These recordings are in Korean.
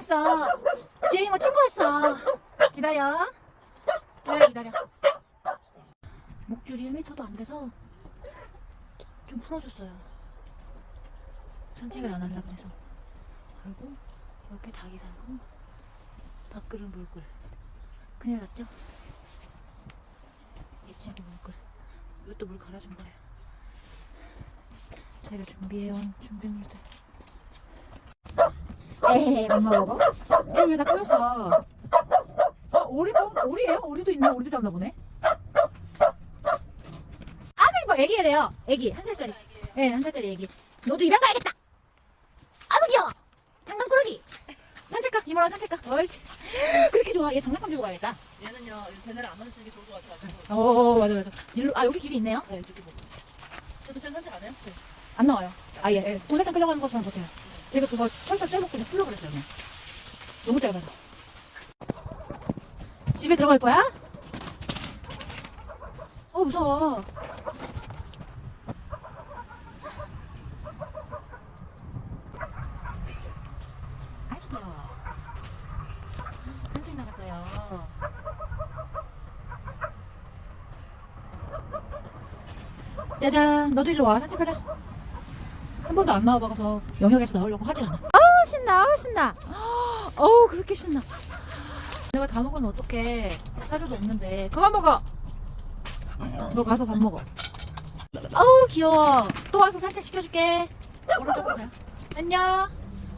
왔어. 지혜 이모 친구 왔어. 기다려. 기다려 기다려. 목줄이 1m도 안 돼서 좀 풀어줬어요. 산책을 안 하려 그래서. 그리고 이렇게 닭이 살고 밥그릇 물꿀. 큰일 났죠? 이 친구 물꿀. 이것도 물 갈아준 거예요. 저희가 준비해온 준비물들. 에이, 엄마 먹어? 지금 왜다 끓였어? 어, 오리도? 오리예요? 오리도 있나? 오리도 잡나 보네? 아가 이뻐, 애기래요. 애기, 한 살짜리. 예, 네, 한 살짜리 애기. 너도 입양 가야겠다! 아구 귀여워! 장난 꾸러기! 산책 가, 이모랑 산책 가. 옳지. 그렇게 좋아. 얘 장난감 주고 가야겠다. 얘는요 쟤네를 안 만드시는 게 좋을 것 같아가지고 어, 맞아, 맞아. 일로, 아, 여기 길이 있네요? 네 저기 보고 저도 쟤는 산책 안 해요? 네. 안 나와요. 아예 예. 고사장 끌려가는 것처럼 못해요. 제가 그거 쇠목 좀 풀려 그랬어요. 그냥. 너무 짧아서. 집에 들어갈 거야? 어 무서워. 짜잔, 너도 일로 와 산책하자. 한 번도 안 나와봐서 영역에서 나오려고 하진 않아. 아우 신나, 아우 신나. 어우 그렇게 신나. 내가 다 먹으면 어떡해. 사료도 없는데. 그만 먹어. 너 가서 밥 먹어. 아우 귀여워. 또 와서 산책 시켜줄게. 오른쪽으로 가요. 안녕.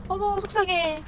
어머 속상해.